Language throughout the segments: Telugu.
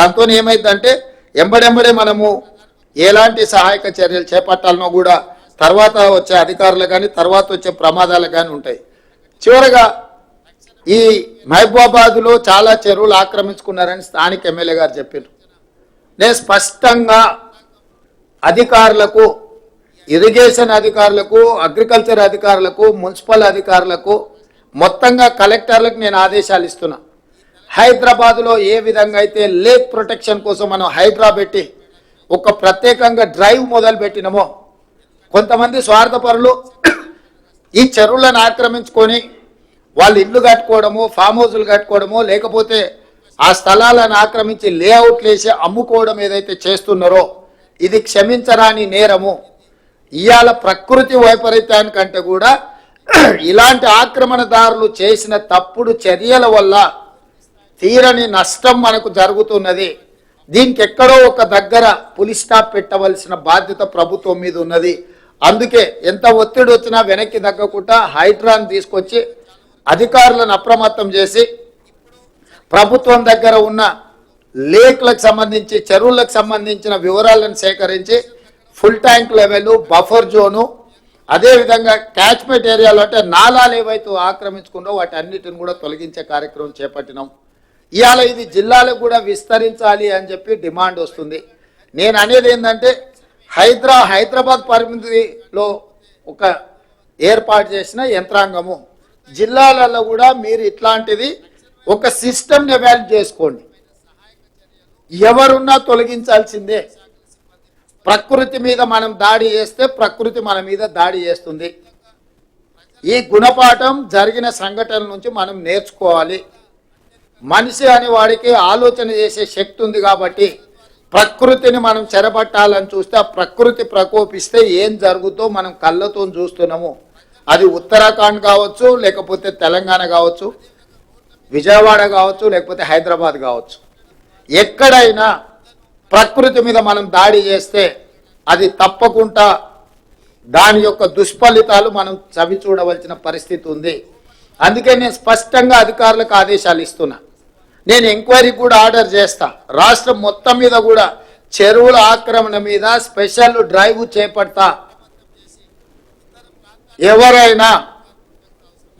దాంతో ఏమైందంటే ఎంబడెంబడే మనము ఎలాంటి సహాయక చర్యలు చేపట్టాలనో కూడా తర్వాత వచ్చే అధికారులు కానీ తర్వాత వచ్చే ప్రమాదాలు కానీ ఉంటాయి. చివరగా ఈ మహబూబాబాద్లో చాలా చెరువులు ఆక్రమించుకున్నారని స్థానిక ఎమ్మెల్యే గారు చెప్పారు నేను స్పష్టంగా అధికారులకు ఇరిగేషన్ అధికారులకు అగ్రికల్చర్ అధికారులకు మున్సిపల్ అధికారులకు మొత్తంగా కలెక్టర్లకు నేను ఆదేశాలు ఇస్తున్నా. హైదరాబాద్లో ఏ విధంగా అయితే లేక్ ప్రొటెక్షన్ కోసం మనం హైడ్రా పెట్టి ఒక ప్రత్యేకంగా డ్రైవ్ మొదలు పెట్టినమో కొంతమంది స్వార్థపరులు ఈ చెరువులను ఆక్రమించుకొని వాళ్ళు ఇల్లు కట్టుకోవడము ఫామ్ హౌస్లు కట్టుకోవడము లేకపోతే ఆ స్థలాలను ఆక్రమించి లేఅవుట్లు వేసి అమ్ముకోవడం ఏదైతే చేస్తున్నారో ఇది క్షమించరాని నేరము. ఇవాళ ప్రకృతి వైపరీత్యానికంటే కూడా ఇలాంటి ఆక్రమణదారులు చేసిన తప్పుడు చర్యల వల్ల తీరని నష్టం మనకు జరుగుతున్నది. దీనికి ఎక్కడో ఒక దగ్గర పులి స్టాప్ పెట్టవలసిన బాధ్యత ప్రభుత్వం మీద ఉన్నది. అందుకే ఎంత ఒత్తిడి వచ్చినా వెనక్కి తగ్గకుండా హైడ్రాన్ తీసుకొచ్చి అధికారులను అప్రమత్తం చేసి ప్రభుత్వం దగ్గర ఉన్న లేక్లకు సంబంధించి చెరువులకు సంబంధించిన వివరాలను సేకరించి full tank level buffer zone అదేవిధంగా క్యాచ్మెంట్ ఏరియాలో అంటే నాలాలు ఏవైతే ఆక్రమించుకున్నో వాటి అన్నిటిని కూడా తొలగించే కార్యక్రమం చేపట్టినాం. ఇవాళ ఇది జిల్లాలకు కూడా విస్తరించాలి అని చెప్పి డిమాండ్ వస్తుంది. నేను అనేది ఏంటంటే హైదరా హైదరాబాద్ పరిమితిలో ఒక ఏర్పాటు చేసిన యంత్రాంగము. జిల్లాలలో కూడా మీరు ఇట్లాంటిది ఒక సిస్టమ్ని ఎవాల్వ్ చేసుకోండి. ఎవరున్నా తొలగించాల్సిందే. ప్రకృతి మీద మనం దాడి చేస్తే ప్రకృతి మన మీద దాడి చేస్తుంది. ఈ గుణపాఠం జరిగిన సంఘటనల నుంచి మనం నేర్చుకోవాలి. మనిషి అని వాడికి ఆలోచన చేసే శక్తి ఉంది కాబట్టి ప్రకృతిని మనం చెరబట్టాలని చూస్తే ఆ ప్రకృతి ప్రకోపిస్తే ఏం జరుగుతో మనం కళ్ళతో చూస్తున్నాము. అది ఉత్తరాఖండ్ కావచ్చు లేకపోతే తెలంగాణ కావచ్చు విజయవాడ కావచ్చు లేకపోతే హైదరాబాద్ కావచ్చు. ఎక్కడైనా ప్రకృతి మీద మనం దాడి చేస్తే అది తప్పకుండా దాని యొక్క దుష్ఫలితాలు మనం చవి చూడవలసిన పరిస్థితి ఉంది. అందుకే నేను స్పష్టంగా అధికారులకు ఆదేశాలు ఇస్తున్నా. నేను ఎంక్వైరీ కూడా ఆర్డర్ చేస్తా. రాష్ట్రం మొత్తం మీద కూడా చెరువుల ఆక్రమణ మీద స్పెషల్ డ్రైవ్ చేపడతా. ఎవరైనా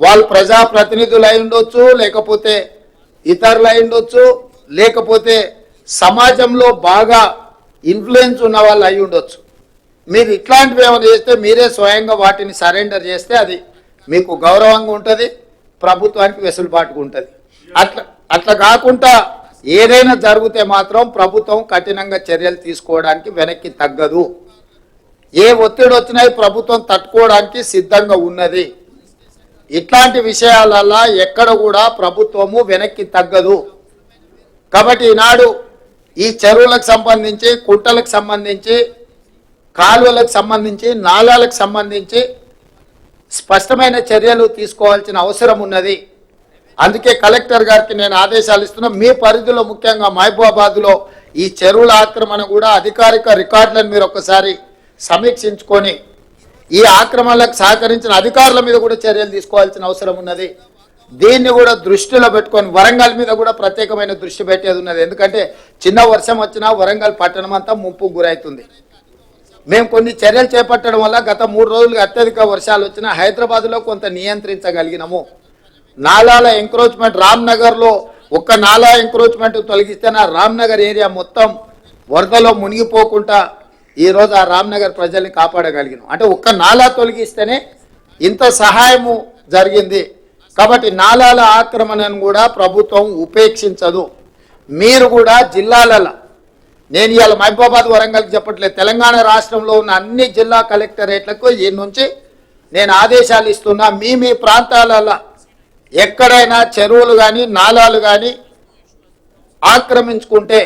వాళ్ళు ప్రజాప్రతినిధులు అయి ఉండొచ్చు లేకపోతే ఇతరులు అయి ఉండొచ్చు లేకపోతే సమాజంలో బాగా ఇన్ఫ్లుయెన్స్ ఉన్న వాళ్ళు అయి ఉండొచ్చు. మీరు ఇట్లాంటివి ఏమైనా చేస్తే మీరే స్వయంగా వాటిని సరెండర్ చేస్తే అది మీకు గౌరవంగా ఉంటుంది ప్రభుత్వానికి వెసులుబాటుగా ఉంటుంది. అట్లా అట్లా కాకుండా ఏదైనా జరిగితే మాత్రం ప్రభుత్వం కఠినంగా చర్యలు తీసుకోవడానికి వెనక్కి తగ్గదు. ఏ ఒత్తిడి వచ్చినాయి ప్రభుత్వం తట్టుకోవడానికి సిద్ధంగా ఉన్నది. ఇట్లాంటి విషయాలల్లా ఎక్కడ కూడా ప్రభుత్వము వెనక్కి తగ్గదు. కాబట్టి ఈనాడు ఈ చెరువులకు సంబంధించి కుంటలకు సంబంధించి కాలువలకు సంబంధించి నాళాలకు సంబంధించి స్పష్టమైన చర్యలు తీసుకోవాల్సిన అవసరం ఉన్నది. అందుకే కలెక్టర్ గారికి నేను ఆదేశాలు ఇస్తున్నా మీ పరిధిలో ముఖ్యంగా మహబూబాబాద్లో ఈ చెరువుల ఆక్రమణ కూడా అధికారిక రికార్డులను మీరు ఒకసారి సమీక్షించుకొని ఈ ఆక్రమణలకు సహకరించిన అధికారుల మీద కూడా చర్యలు తీసుకోవాల్సిన అవసరం ఉన్నది. దీన్ని కూడా దృష్టిలో పెట్టుకొని వరంగల్ మీద కూడా ప్రత్యేకమైన దృష్టి పెట్టేది ఉన్నది. ఎందుకంటే చిన్న వర్షం వచ్చినా వరంగల్ పట్టణం అంతా ముంపు గురవుతుంది మేము కొన్ని చర్యలు చేపట్టడం వల్ల గత మూడు రోజులుగా అత్యధిక వర్షాలు వచ్చినా హైదరాబాద్లో కొంత నియంత్రించగలిగినాము. నాలాల ఎంక్రోచ్మెంట్ రామ్నగర్లో ఒక్క నాలా ఎంక్రోచ్మెంట్ తొలగిస్తే నా రామ్నగర్ ఏరియా మొత్తం వరదలో మునిగిపోకుండా ఈరోజు ఆ రామ్నగర్ ప్రజల్ని కాపాడగలిగినాం. అంటే ఒక్క నాలా తొలగిస్తేనే ఇంత సహాయము జరిగింది. కాబట్టి నాలాల ఆక్రమణను కూడా ప్రభుత్వం ఉపేక్షించదు. మీరు కూడా జిల్లాలలో నేను ఇవాళ మహబూబాబాద్ వరంగల్కి చెప్పట్లేదు తెలంగాణ రాష్ట్రంలో ఉన్న అన్ని జిల్లా కలెక్టరేట్లకు ఈ నుంచి నేను ఆదేశాలు ఇస్తున్నా. మీ మీ ప్రాంతాలలో ఎక్కడైనా చెరువులు కానీ నాలాలు కానీ ఆక్రమించుకుంటే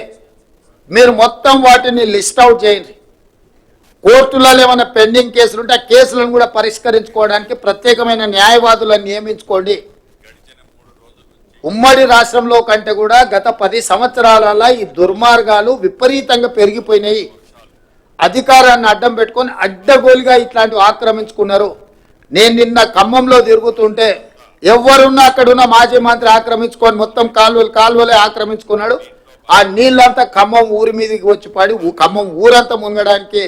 మీరు మొత్తం వాటిని లిస్ట్ అవుట్ చేయండి. కోర్టులలో ఏమైనా పెండింగ్ కేసులు ఉంటే ఆ కేసులను కూడా పరిష్కరించుకోవడానికి ప్రత్యేకమైన న్యాయవాదులను నియమించుకోండి. ఉమ్మడి రాష్ట్రంలో కంటే కూడా గత పది సంవత్సరాల ఈ దుర్మార్గాలు విపరీతంగా పెరిగిపోయినాయి. అధికారాన్ని అడ్డం పెట్టుకొని అడ్డగోలుగా ఇట్లాంటివి ఆక్రమించుకున్నారు. నేను నిన్న ఖమ్మంలో తిరుగుతుంటే ఎవరున్నా అక్కడున్న మాజీ మంత్రి ఆక్రమించుకొని మొత్తం కాలువలు కాలువలే ఆక్రమించుకున్నాడు. ఆ నీళ్ళంతా ఖమ్మం ఊరి మీదకి వచ్చి పడి ఖమ్మం ఊరంతా మునగడానికి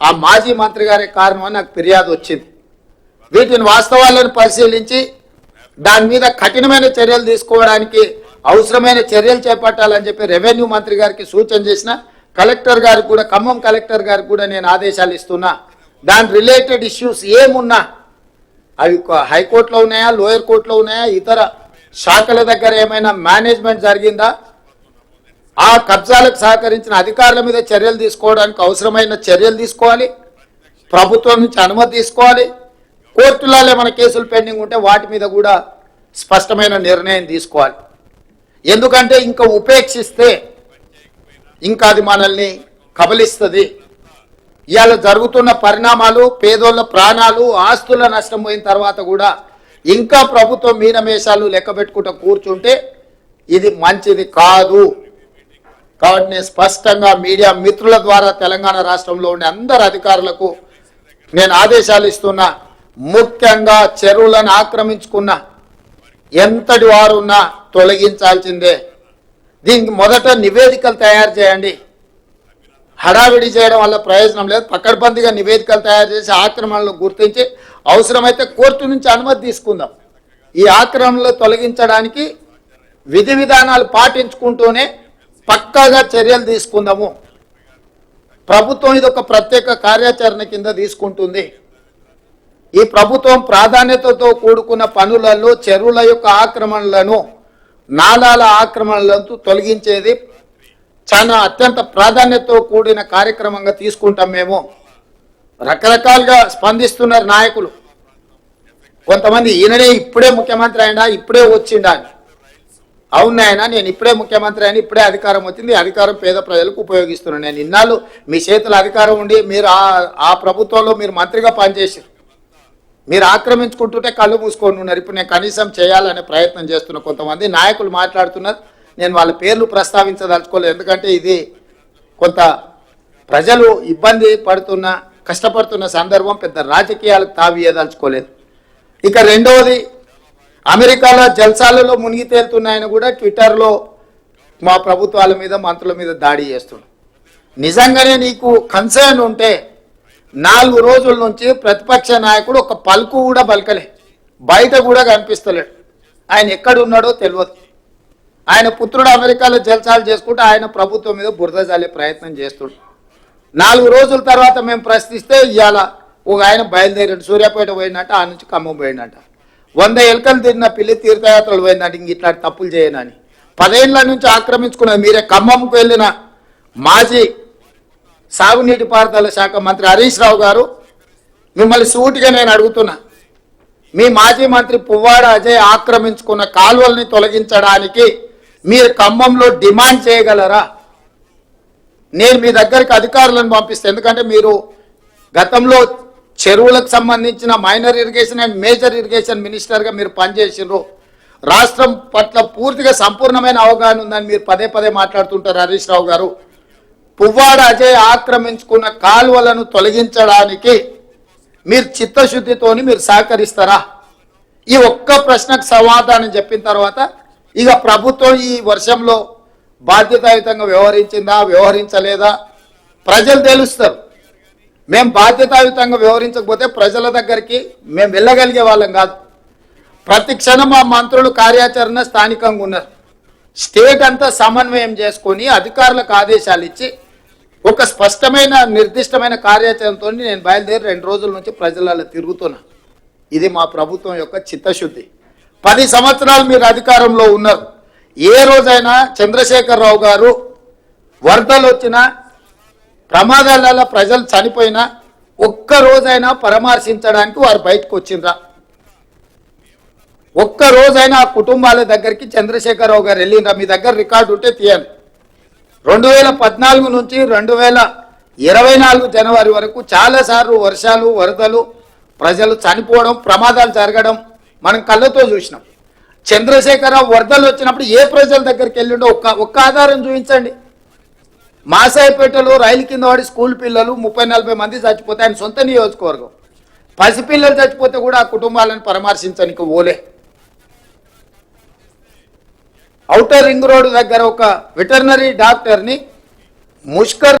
ఆ మాజీ మంత్రి గారే కారణం అని నాకు ఫిర్యాదు వచ్చింది. వీటిని వాస్తవాలను పరిశీలించి దాని మీద కఠినమైన చర్యలు తీసుకోవడానికి అవసరమైన చర్యలు చేపట్టాలని చెప్పి రెవెన్యూ మంత్రి గారికి సూచన చేసిన కలెక్టర్ గారికి కూడా ఖమ్మం కలెక్టర్ గారికి కూడా నేను ఆదేశాలు ఇస్తున్నా. దాని రిలేటెడ్ ఇష్యూస్ ఏమున్నా అవి హైకోర్టులో ఉన్నాయా లోయర్ కోర్టులో ఉన్నాయా ఇతర శాఖల దగ్గర ఏమైనా మేనేజ్మెంట్ జరిగిందా? ఆ కబ్జాలకు సహకరించిన అధికారుల మీద చర్యలు తీసుకోవడానికి అవసరమైన చర్యలు తీసుకోవాలి. ప్రభుత్వం నుంచి అనుమతి తీసుకోవాలి. కోర్టులలో ఏమైనా కేసులు పెండింగ్ ఉంటే వాటి మీద కూడా స్పష్టమైన నిర్ణయం తీసుకోవాలి. ఎందుకంటే ఇంకా ఉపేక్షిస్తే ఇంకా అది మనల్ని కబలిస్తుంది. ఇవాళ జరుగుతున్న పరిణామాలు పేదోళ్ళ ప్రాణాలు ఆస్తుల నష్టం పోయిన తర్వాత కూడా ఇంకా ప్రభుత్వం మీనమేషాలు లెక్క పెట్టుకుంటూ కూర్చుంటే ఇది మంచిది కాదు. కాబట్టి నేను స్పష్టంగా మీడియా మిత్రుల ద్వారా తెలంగాణ రాష్ట్రంలో ఉండే అందరు అధికారులకు నేను ఆదేశాలు ఇస్తున్నా ముఖ్యంగా చెరువులను ఆక్రమించుకున్న ఎంతటి వారున్నా తొలగించాల్సిందే. దీనికి మొదట నివేదికలు తయారు చేయండి. హడావిడి చేయడం వల్ల ప్రయోజనం లేదు. పక్కడబందిగా నివేదికలు తయారు చేసి ఆక్రమణలు గుర్తించి అవసరమైతే కోర్టు నుంచి అనుమతి తీసుకుందాం. ఈ ఆక్రమణలు తొలగించడానికి విధి విధానాలు పాటించుకుంటూనే పక్కాగా చర్యలు తీసుకుందాము. ప్రభుత్వం ఇది ఒక ప్రత్యేక కార్యాచరణ కింద తీసుకుంటుంది. ఈ ప్రభుత్వం ప్రాధాన్యతతో కూడుకున్న పనులలో చెరువుల యొక్క ఆక్రమణలను నాలాల ఆక్రమణలను తొలగించేది చాలా అత్యంత ప్రాధాన్యతతో కూడిన కార్యక్రమంగా తీసుకుంటాం మేము. రకరకాలుగా స్పందిస్తున్నారు నాయకులు. కొంతమంది ఈయననే ఇప్పుడే ముఖ్యమంత్రి అయినా ఇప్పుడే వచ్చిండా? అవునాయనా నేను ఇప్పుడే ముఖ్యమంత్రి అయినా ఇప్పుడే అధికారం వచ్చింది. అధికారం పేద ప్రజలకు ఉపయోగిస్తున్నాను. నేను ఇన్నాళ్ళు మీ చేతుల అధికారం ఉండి మీరు ఆ ఆ ప్రభుత్వంలో మీరు మంత్రిగా పనిచేసారు మీరు ఆక్రమించుకుంటుంటే కళ్ళు మూసుకొని ఉన్నారు. ఇప్పుడు నేను కనీసం చేయాలనే ప్రయత్నం చేస్తున్న కొంతమంది నాయకులు మాట్లాడుతున్నారు. నేను వాళ్ళ పేర్లు ప్రస్తావించదలుచుకోలేదు. ఎందుకంటే ఇది కొంత ప్రజలు ఇబ్బంది పడుతున్న కష్టపడుతున్న సందర్భం పెద్ద రాజకీయాలకు తావియదలుచుకోలేదు ఇక రెండవది అమెరికాలో జల్సాలలో మునిగి తేలుతున్నాయని కూడా ట్విట్టర్లో మా ప్రభుత్వాల మీద మంత్రుల మీద దాడి చేస్తున్నాడు నిజంగానే నీకు కన్సర్న్ ఉంటే నాలుగు రోజుల నుంచి ప్రతిపక్ష నాయకుడు ఒక పలుకు కూడా పలకలే. బయట కూడా కనిపిస్తలేడు. ఆయన ఎక్కడ ఉన్నాడో తెలియదు. ఆయన పుత్రుడు అమెరికాలో జల్సాలు చేసుకుంటూ ఆయన ప్రభుత్వం మీద బురద జల్లే ప్రయత్నం చేస్తుడు. నాలుగు రోజుల తర్వాత మేము ప్రశ్నిస్తే ఇవాళ ఒక ఆయన బయలుదేరాడు సూర్యాపేట పోయిందంట ఆ నుంచి ఖమ్మం పోయిందంట. వంద ఎలకలు తిరిగిన పిల్లి తీర్థయాత్రలు పోయిందంట ఇంక ఇట్లాంటి తప్పులు చేయనని. పదేళ్ళ నుంచి ఆక్రమించుకున్నది మీరే ఖమ్మంకు వెళ్ళిన మాజీ సాగునీటి పారుదల శాఖ మంత్రి హరీష్ రావు గారు మిమ్మల్ని సూటిగా నేను అడుగుతున్నా. మీ మాజీ మంత్రి పువ్వాడ అజయ్ ఆక్రమించుకున్న కాలువల్ని తొలగించడానికి మీరు ఖమ్మంలో డిమాండ్ చేయగలరా? నేను మీ దగ్గరికి అధికారులను పంపిస్తే. ఎందుకంటే మీరు గతంలో చెరువులకు సంబంధించిన minor irrigation and major irrigation మినిస్టర్గా మీరు పనిచేసిండ్రు. రాష్ట్రం పట్ల పూర్తిగా సంపూర్ణమైన అవగాహన ఉందని మీరు పదే పదే మాట్లాడుతుంటారు హరీష్ రావు గారు. పువ్వాడ అజయ్ ఆక్రమించుకున్న కాలువలను తొలగించడానికి మీరు చిత్తశుద్ధితోని మీరు సహకరిస్తారా? ఈ ఒక్క ప్రశ్నకు సమాధానం చెప్పిన తర్వాత ఇక ప్రభుత్వం ఈ వర్షంలో బాధ్యతాయుతంగా వ్యవహరించిందా వ్యవహరించలేదా? ప్రజలు తెలుస్తారు. మేము బాధ్యతాయుతంగా వ్యవహరించకపోతే ప్రజల దగ్గరికి మేము వెళ్ళగలిగే వాళ్ళం కాదు. ప్రతి క్షణం మా మంత్రులు కార్యాచరణ స్థానికంగా ఉన్నారు. స్టేట్ అంతా సమన్వయం చేసుకొని అధికారులకు ఆదేశాలు ఇచ్చి ఒక స్పష్టమైన నిర్దిష్టమైన కార్యాచరణతో నేను బయలుదేరి రెండు రోజుల నుంచి ప్రజలలో తిరుగుతున్నా. ఇది మా ప్రభుత్వం యొక్క చిత్తశుద్ధి. పది సంవత్సరాలు మీరు అధికారంలో ఉన్నారు. ఏ రోజైనా చంద్రశేఖరరావు గారు వరదలు వచ్చినా ప్రమాదాలలో ప్రజలు చనిపోయినా ఒక్క రోజైనా పరామర్శించడానికి వారు బయటకు వచ్చిండ్రా. ఒక్క రోజైనా ఆ కుటుంబాల దగ్గరికి చంద్రశేఖరరావు గారు వెళ్ళిండ్రా. మీ దగ్గర రికార్డు ఉంటే తీయండి రెండు వేల పద్నాలుగు నుంచి రెండు వేల ఇరవై నాలుగు జనవరి వరకు చాలాసార్లు వర్షాలు వరదలు ప్రజలు చనిపోవడం ప్రమాదాలు జరగడం మనం కళ్ళతో చూసినాం. చంద్రశేఖరరావు వరదలు వచ్చినప్పుడు ఏ ప్రజల దగ్గరికి వెళ్ళిండో ఒక్క ఒక్క ఆధారం చూపించండి. మాసాయిపేటలో రైలు కింద వాడి స్కూల్ పిల్లలు ముప్పై నలభై మంది చచ్చిపోతే ఆయన సొంత నియోజకవర్గం. పసిపిల్లలు చచ్చిపోతే కూడా ఆ కుటుంబాలను పరామర్శించడానికి ఓలే. ఔటర్ రింగ్ రోడ్ దగ్గర ఒక వెటర్నరీ డాక్టర్ని ముష్కర్